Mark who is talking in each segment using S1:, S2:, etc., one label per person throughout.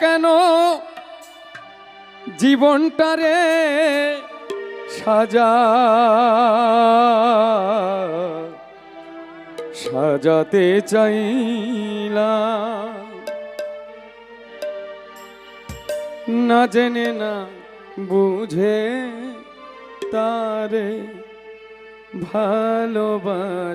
S1: কেন? জীবনটারে সাজা সাজাতে চাইলাম। না জেনে না বুঝে তারে ভালোবাসিলাম।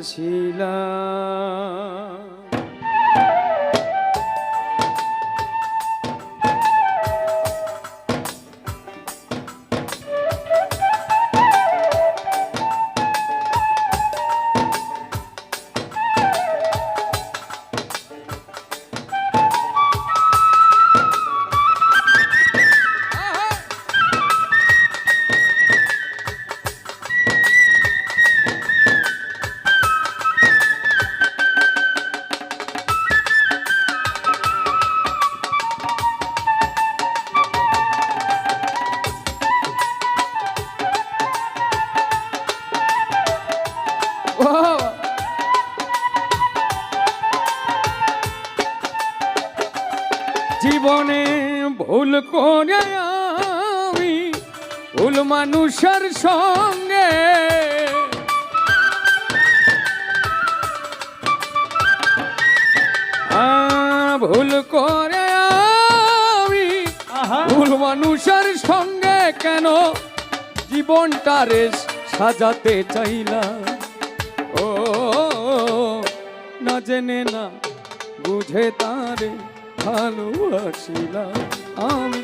S1: ভুল মানুষের সঙ্গে। ভুল করে আমি ভুল মানুষের সঙ্গে কেন জীবনটা জীবনটারে সাজাতে চাইলাম? ও না জেনে না বুঝে তারে ভালোবাসিলাম আমি।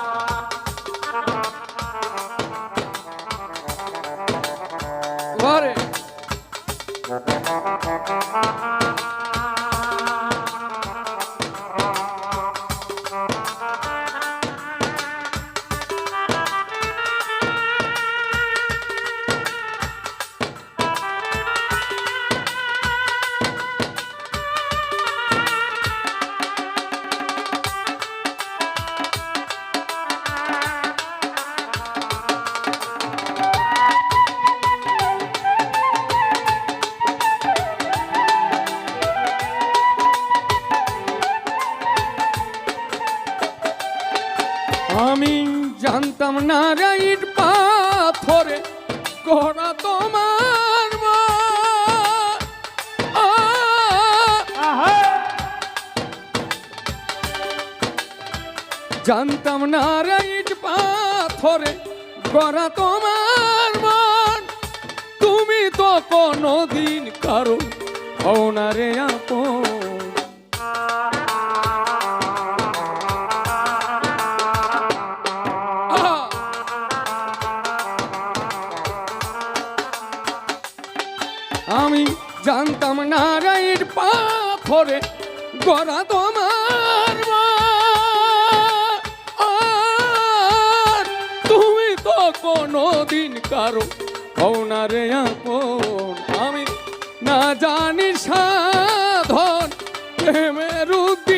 S1: জানতাম না রাইট পাথরে করা তোমার জানতাম না রাইট পাথরে করা তোমার মন তুমি তো কোনোদিন কারও হও না রে আপন। গড়া তোমার আর তুমি তো কোনোদিন কারও হও না আপন। আমি না জানি সাধন, প্রেমের উদ্দীপন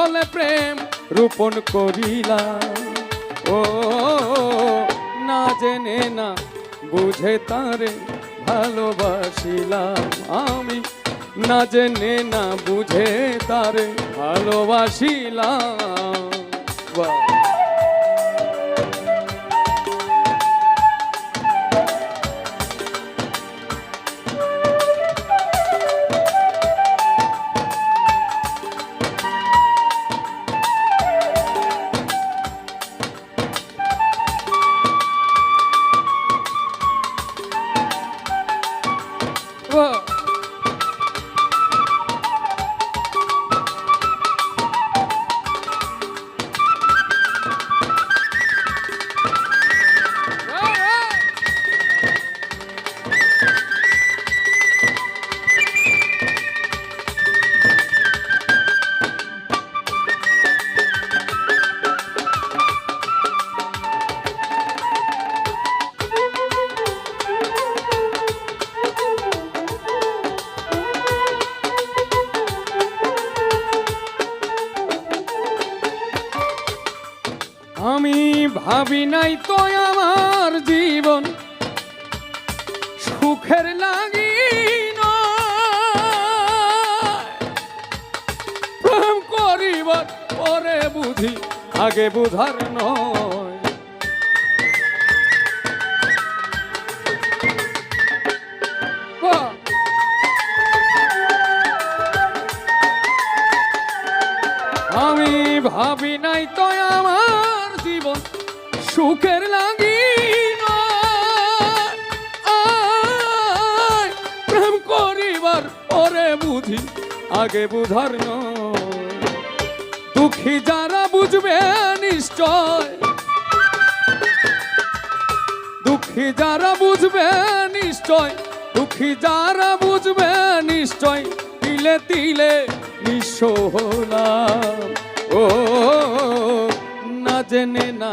S1: বিফলে প্রেম রোপণ করিলাম। ও, না জেনে না বুঝে তারে ভালোবাসিলাম। আমি না জেনে না বুঝে তারে ভালোবাসিলাম। বাহ। ভাবি নাই তো আমার জীবন। সুখের লাগি। প্রেম করিবার পরে বুঝি আগে বুঝার নয়। আমি ভাবি নাই তো আমার জীবন। সুখের লাগি প্রেম করিবার পরে বুঝি, আগে বুঝার দুঃখী যারা বুঝবে নিশ্চয়। দুঃখী যারা বুঝবে নিশ্চয়, দুঃখী যারা বুঝবে নিশ্চয়, তিলে তিলে নিঃস্ব হলাম। ও, না জেনে না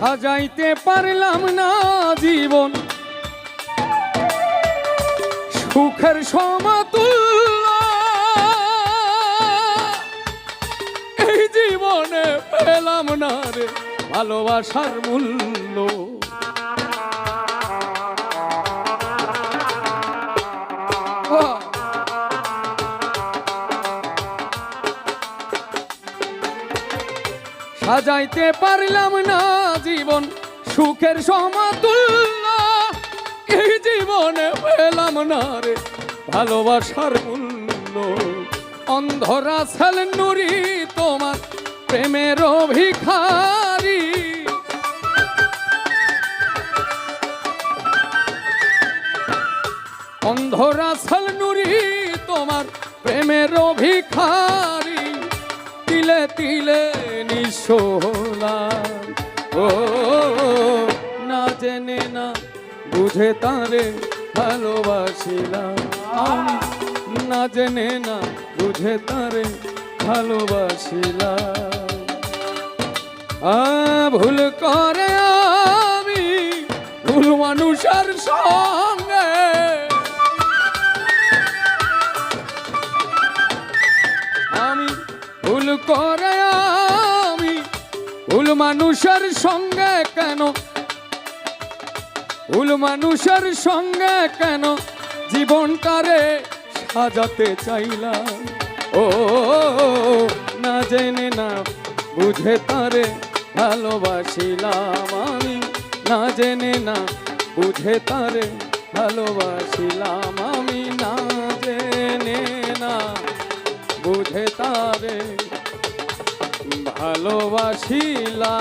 S1: সাজাইতে পারলাম না জীবন সুখের সমতুল্য এই জীবনে পেলাম না রে ভালোবাসার মূল্য! সাজাইতে পারলাম না জীবন, সুখের সমতুল্য। এই জীবনে পেলাম না রে ভালোবাসার মূল্য। অন্ধরা ছেল নুরি তোমার প্রেমের ভিখারি অন্ধরা ছেল নুরি তোমার প্রেমের ভিখারি তিলে তিলে নিশোলাম ও, না জেনে না, বুঝে তারে ভালোবাসিলাম। আমি না জেনে না, বুঝে তারে ভালোবাসিলাম। আ, ভুল করে আমি ভুল মানুষের সঙ্গে। আমি ভুল করে ভুল মানুষের সঙ্গে কেন? ভুল মানুষের সঙ্গে কেন জীবনটারে সাজাতে চাইলাম? ও, না জেনে না বুঝে তারে ভালোবাসিলাম আমি। না জেনে না বুঝে তারে ভালোবাসিলাম আমি। না জেনে না বুঝে তারে ভালোবাসিলা।